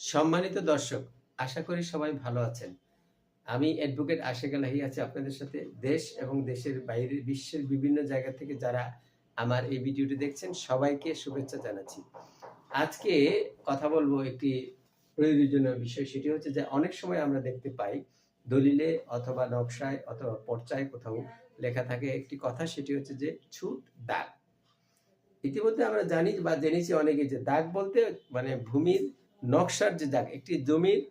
সম্মানিত দর্শক, আশা করি সবাই ভালো আছেন। আমি অ্যাডভোকেট আশেক আলাহি আছি আপনাদের সাথে। দেশ এবং দেশের বাইরে, বিশ্বের বিভিন্ন জায়গা থেকে যারা আমার এই ভিডিওটি দেখছেন, সবাইকে শুভেচ্ছা জানাচ্ছি। আজকে কথা বলব একটি প্রয়োজনীয় বিষয়, সেটি হচ্ছে যে অনেক সময় আমরা দেখতে পাই, দলিলে অথবা নকশায় অথবা পর্চায় কোথাও লেখা থাকে একটি কথা, সেটি হচ্ছে যে ছুট দাগ। ইতিমধ্যে আমরা জানি বা জেনেছি অনেকে যে দাগ বলতে মানে ভূমির নকশার যে দাগ, একটি জমির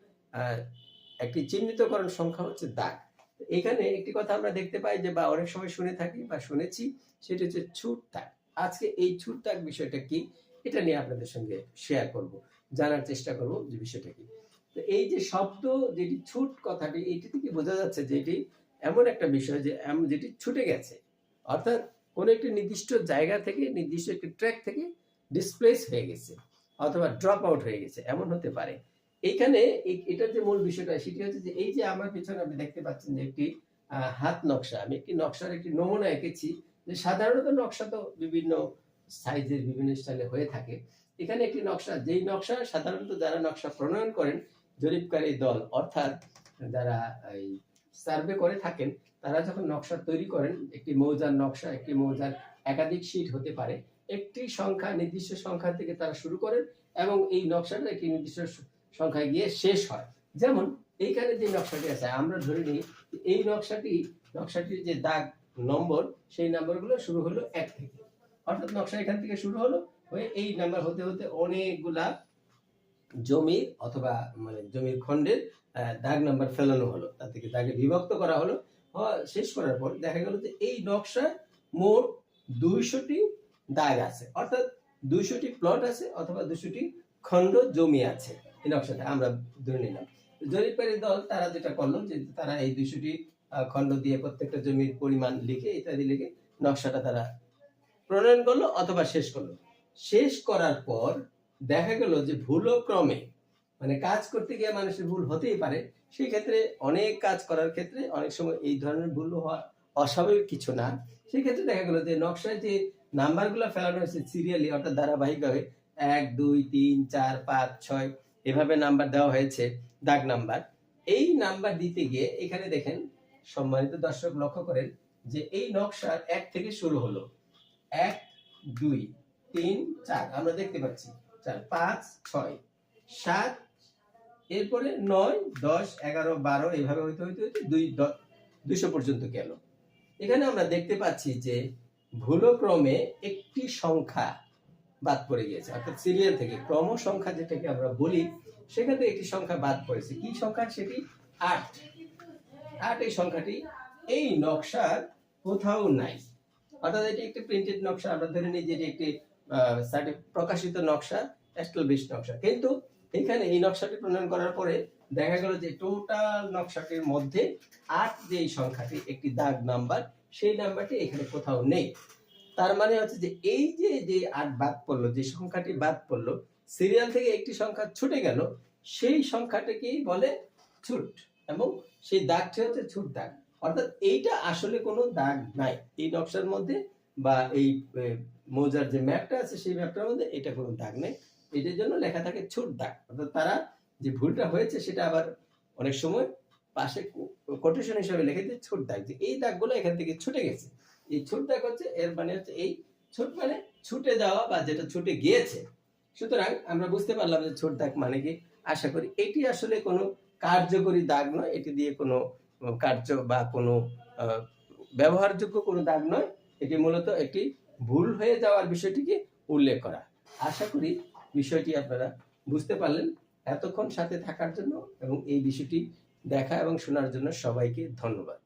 একটি চিহ্নিতকরণ সংখ্যা হচ্ছে দাগ। এখানে একটি কথা আমরা দেখতে পাই যে, বা অনেক সময় শুনে থাকি বা শুনেছি, সেটা হচ্ছে ছুট দাগ। আজকে এই ছুট দাগ বিষয়টা কি? এটা নিয়ে আপনাদের সঙ্গে শেয়ার করব, জানার চেষ্টা করব যে বিষয়টা কি। তো এই যে শব্দ, যেটি ছুট কথাটি এটি থেকে বোঝা যাচ্ছে যে এটি এমন একটা বিষয় যে, এম- যেটি ছুটে গেছে? অর্থাৎ কোনো একটি নির্দিষ্ট জায়গা থেকে, নির্দিষ্ট একটি ট্র্যাক থেকে ডিসপ্লেস হয়ে গেছে। অথবা ড্রপ আউট হয়ে গেছে, এমন হতে পারে। এইখানে এটার যে মূল বিষয়টা, সেটি হচ্ছে যে এই যে আমার পিছনে আপনি দেখতে পাচ্ছেন যে একটি হাত নকশা, আমি একটি নকশার একটি নমুনা এঁকেছি, যে সাধারণত নকশা তো বিভিন্ন সাইজের বিভিন্ন স্টাইলে হয়ে থাকে। এখানে একটি নকশা, যেই নকশা সাধারণত যারা নকশা প্রণয়ন করেন, জরিপকারী দল, অর্থাৎ যারা এই সার্ভে করে থাকেন, তারা যখন নকশা তৈরি করেন, একটি মৌজার নকশা, একটি মৌজার একাধিক শীট হতে পারে একটি সংখ্যা, নির্দিষ্ট সংখ্যা থেকে তারা শুরু করেন এবং এই নকশাটা একটি নির্দিষ্ট সংখ্যায় গিয়ে শেষ হয়। যেমন এইখানে যে নকশাটি আছে, আমরা ধরে নিই এই নকশাটি, নকশাটির যে দাগ নম্বর, সেই নাম্বারগুলো শুরু হলো এক থেকে। অর্থাৎ নকশা এখান থেকে শুরু হলো, হয়ে এই নাম্বার হতে হতে অনেকগুলা জমির অথবা মানে জমির খণ্ডের দাগ নাম্বার ফেলানো হলো। তার থেকে দাগে বিভক্ত করা হলো। শেষ করার পর দেখা গেল যে এই নকশায় মোট দুইশোটি দাগ আছে। অর্থাৎ দুইশোটি প্লট আছে অথবা দুশোটি খণ্ড জমি আছে এই নকশাটা আমরা ধরে নিলাম। জরিপকারী দল, তারা যেটা করল যে তারা এই দুইশোটি খণ্ড দিয়ে প্রত্যেকটা জমির পরিমাণ লিখে, ইত্যাদি লিখে নকশাটা তারা প্রণয়ন করল অথবা শেষ করল। শেষ করার পর দেখা গেল যে ভুলক্রমে মানে কাজ করতে গিয়ে মানুষের ভুল হতেই পারে, সেই ক্ষেত্রে অনেক কাজ করার ক্ষেত্রে অনেক সময় এই ধরনের ভুল হওয়া অস্বাভাবিক কিছু না। সেই ক্ষেত্রে দেখা গেল যে নকশায় যে নাম্বারগুলো ফেলানো হয়েছে সিরিয়ালি অর্থাৎ ধারাবাহিকভাবে। এক, দুই, তিন, চার, পাঁচ, ছয়, এভাবে নাম্বার দেওয়া হয়েছে, দাগ নাম্বার। এই নাম্বার দিতে গিয়ে এখানে দেখেন, সম্মানিত দর্শক লক্ষ্য করেন যে এই নকশার এক থেকে শুরু হলো। এক, দুই, তিন, চার, আমরা দেখতে পাচ্ছি। চার, পাঁচ, ছয়, সাত, এরপরে নয়, দশ, এগারো, বারো, এভাবে হইতে হইতে হইতে দুই দুইশো পর্যন্ত গেল। এখানে আমরা দেখতে পাচ্ছি যে ভুলক্রমে একটি সংখ্যা বাদ পড়ে গিয়েছে। অর্থাৎ সিরিয়াল থেকে ক্রম সংখ্যা যেটাকে আমরা বলি সেখান থেকে একটি সংখ্যা বাদ পড়েছে। কি সংখ্যা? সেটি আট। আট এই সংখ্যাটি, এই নকশার কোথাও নাই। অর্থাৎ এটি একটি প্রিন্টেড নকশা। আমরা ধরে নিই যে এটি একটি প্রকাশিত নকশা এস্টাবলিশ নকশা। কিন্তু এখানে এই নকশাটি প্রণয়ন করার পরে দেখা গেল যে টোটাল নকশাটির মধ্যে আট যে এই সংখ্যাটি, একটি দাগ নাম্বার সেই নাম্বারটি এখানে কোথাও নেই। তার মানে হচ্ছে যে এই যে যে আট বাদ পড়ল, যে সংখ্যাটি বাদ পড়ল সিরিয়াল থেকে একটি সংখ্যা ছুটে গেল, সেই সংখ্যাটাকেই বলে ছুট এবং সেই দাগটি হচ্ছে ছুট দাগ। অর্থাৎ এইটা আসলে কোনো দাগ নাই। এই নকশার মধ্যে বা এই মৌজার যে ম্যাপটা আছে, সেই ম্যাপটার মধ্যে এটা কোনো দাগ নেই। এটার জন্য লেখা থাকে ছুট দাগ। অর্থাৎ তারা যে ভুলটা হয়েছে, সেটা আবার অনেক সময় পাশে কোটেশন হিসাবে লিখে দিয়ে ছুট দাগ যে এই দাগগুলো এখান থেকে ছুটে গেছে। এই ছোট দাগ হচ্ছে, এর মানে হচ্ছে এই ছোট মানে ছুটে যাওয়া বা যেটা ছুটে গিয়েছে। সুতরাং আমরা বুঝতে পারলাম যে ছোট দাগ মানে কি। আশা করি এটি আসলে কোনো কার্যকরী দাগ নয়। এটি দিয়ে কোনো কার্য বা কোনো ব্যবহারযোগ্য কোনো দাগ নয়। এটি মূলত একটি ভুল হয়ে যাওয়ার বিষয়টিকে উল্লেখ করা। আশা করি বিষয়টি আপনারা বুঝতে পারলেন এতক্ষণ সাথে থাকার জন্য এবং এই বিষয়টি দেখা এবং শোনার জন্য সবাইকে ধন্যবাদ।